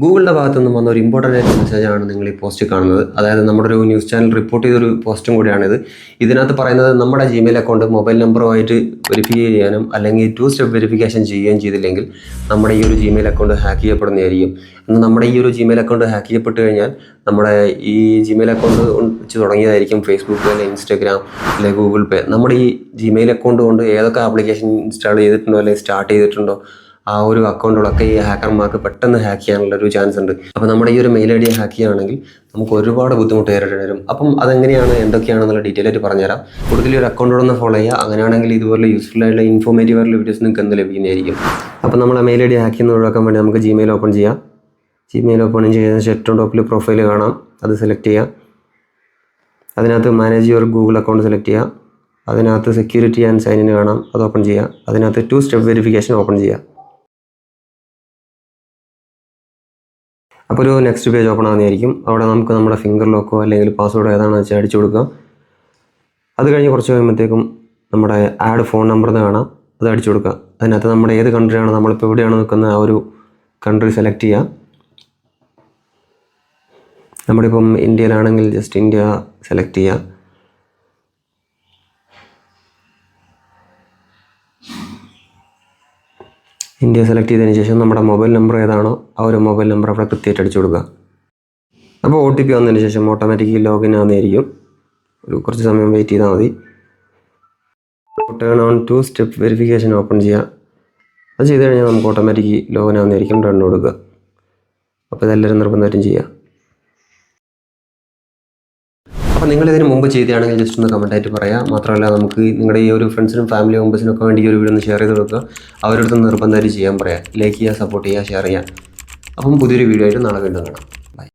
ഗൂഗിളിന്റെ ഭാഗത്തു നിന്നും വന്ന ഒരു ഇമ്പോർട്ടന്റ് ആയിട്ട് മെസ്സേജാണ് നിങ്ങൾ ഈ പോസ്റ്റ് കാണുന്നത്. അതായത് നമ്മുടെ ഒരു ന്യൂസ് ചാനൽ റിപ്പോർട്ട് ചെയ്തൊരു പോസ്റ്റും കൂടിയാണിത്. ഇതിനകത്ത് പറയുന്നത് നമ്മുടെ ജിമെയിൽ അക്കൗണ്ട് മൊബൈൽ നമ്പറുമായിട്ട് വെരിഫൈ ചെയ്യാനും അല്ലെങ്കിൽ ടു സ്റ്റെപ്പ് വെരിഫിക്കേഷൻ ചെയ്യുകയും ചെയ്തില്ലെങ്കിൽ നമ്മുടെ ഈ ഒരു ജിമെയിൽ അക്കൗണ്ട് ഹാക്ക് ചെയ്യപ്പെടുന്നതായിരിക്കും. എന്നാൽ നമ്മുടെ ഈ ഒരു ജിമെയിൽ അക്കൗണ്ട് ഹാക്ക് ചെയ്യപ്പെട്ട് കഴിഞ്ഞാൽ നമ്മുടെ ഈ ജിമെയിൽ അക്കൗണ്ട് വെച്ച് തുടങ്ങിയതായിരിക്കും ഫേസ്ബുക്ക് അല്ലെങ്കിൽ ഇൻസ്റ്റാഗ്രാം അല്ലെങ്കിൽ ഗൂഗിൾ പേ നമ്മുടെ ഈ ജിമെയിൽ അക്കൗണ്ട് കൊണ്ട് ഏതൊക്കെ ആപ്ലിക്കേഷൻ ഇൻസ്റ്റാൾ ചെയ്തിട്ടുണ്ടോ അല്ലെങ്കിൽ സ്റ്റാർട്ട് ചെയ്തിട്ടുണ്ടോ ആ ഒരു അക്കൗണ്ടുകളൊക്കെ ഈ ഹാക്കർമാർക്ക് പെട്ടെന്ന് ഹാക്ക് ചെയ്യാനുള്ള ഒരു ചാൻസ് ഉണ്ട്. അപ്പോൾ നമ്മുടെ ഈ ഒരു മെയിൽ ഐ ഡി ഹാക്ക് ചെയ്യുകയാണെങ്കിൽ നമുക്ക് ഒരുപാട് ബുദ്ധിമുട്ട് നേരിടേണ്ടി വരും. അപ്പം അതെങ്ങനെയാണ് എന്തൊക്കെയാണെന്നുള്ള ഡീറ്റെയിൽ ആയിട്ട് പറഞ്ഞുതരാം. കൂടുതൽ ഒരു അക്കൗണ്ടോടൊന്ന് ഫോളോ ചെയ്യുക. അങ്ങനെയാണെങ്കിൽ ഇതുപോലെ യൂസ്ഫുൾ ആയിട്ടുള്ള ഇൻഫോർമേറ്റീവ് ആയിട്ടുള്ള വീഡിയോസ് നിങ്ങൾക്ക് എന്ത് ലഭിക്കുന്നതായിരിക്കും. അപ്പോൾ നമ്മളെ മെയിൽ ഐ ഡി ഹാക്ക് ചെയ്യുന്ന ഒഴിവാക്കാൻ വേണ്ടി നമുക്ക് ജിമെയിൽ ഓപ്പൺ ചെയ്യാം. ജിമെയിൽ ഓപ്പൺ ചെയ്യുന്ന ശേഷം ടോപ്പിൽ പ്രൊഫൈൽ കാണാം. അത് സെലക്ട് ചെയ്യാം അതിനകത്ത് manage your Google account select ചെയ്യുക. അതിനകത്ത് സെക്യൂരിറ്റി ആൻഡ് സൈൻ ഇൻ കാണാം. അത് ഓപ്പൺ ചെയ്യുക. അതിനകത്ത് ടു സ്റ്റെപ്പ് വെരിഫിക്കേഷൻ ഓപ്പൺ ചെയ്യുക. അപ്പോൾ ഒരു നെക്സ്റ്റ് പേജ് ഓപ്പൺ ആകുന്നതായിരിക്കും അവിടെ നമുക്ക് നമ്മുടെ ഫിംഗർ ലോക്കോ അല്ലെങ്കിൽ പാസ്വേഡോ ഏതാണെന്ന് വെച്ചാൽ അടിച്ചു കൊടുക്കുക അത് കഴിഞ്ഞ് കുറച്ച് കഴിയുമ്പോഴത്തേക്കും നമ്മുടെ ആഡ് ഫോൺ നമ്പർ എന്ന് കാണാം. അത് അടിച്ചു കൊടുക്കുക അതിനകത്ത് നമ്മുടെ ഏത് കൺട്രിയാണ് നമ്മളിപ്പോൾ എവിടെയാണ് നിൽക്കുന്നത് ആ ഒരു കൺട്രി സെലക്ട് ചെയ്യുക നമ്മളിപ്പം ഇന്ത്യയിലാണെങ്കിൽ ജസ്റ്റ് ഇന്ത്യ സെലക്ട് ചെയ്യുക ഇന്ത്യ സെലക്ട് ചെയ്തതിന് ശേഷം നമ്മുടെ മൊബൈൽ നമ്പർ ഏതാണോ ആ ഒരു മൊബൈൽ നമ്പർ അവിടെ കൃത്യമായിട്ട് അടിച്ചു കൊടുക്കുക. അപ്പോൾ ഒ ടി പി വന്നതിന് ശേഷം ഓട്ടോമാറ്റിക്കലി ലോഗിൻ ആവുന്നതായിരിക്കും. ഒരു കുറച്ച് സമയം വെയിറ്റ് ചെയ്താൽ മതി. Turn on two step verification open ചെയ്യുക അത് ചെയ്ത് കഴിഞ്ഞാൽ നമുക്ക് ഓട്ടോമാറ്റിക്കലി ലോഗിൻ ആവുന്നതായിരിക്കും. റൺ കൊടുക്കുക. അപ്പോൾ ഇതെല്ലാവരും നിർബന്ധമായിട്ടും ചെയ്യുക. അപ്പോൾ നിങ്ങൾ ഇതിന് മുമ്പ് ചെയ്തതാണെങ്കിൽ ജസ്റ്റ് ഒന്ന് കമന്റ് ആയിട്ട് പറയാം. മാത്രമല്ല നമുക്ക് നിങ്ങളുടെ ഈ ഒരു ഫ്രണ്ട്സിനും ഫാമിലി മെമ്പേഴ്സിനും ഒക്കെ വേണ്ടി ഈ ഒരു വീഡിയോ ഒന്ന് ഷെയർ ചെയ്ത് കൊടുക്കുക. അവരുടെ നിർബന്ധമായിട്ട് ചെയ്യാൻ പറയാം. ലൈക്ക് ചെയ്യുക സപ്പോർട്ട് ചെയ്യുക ഷെയർ ചെയ്യുക. അപ്പം പുതിയൊരു വീഡിയോ ആയിട്ട് നാളെ വീണ്ടും കാണാം.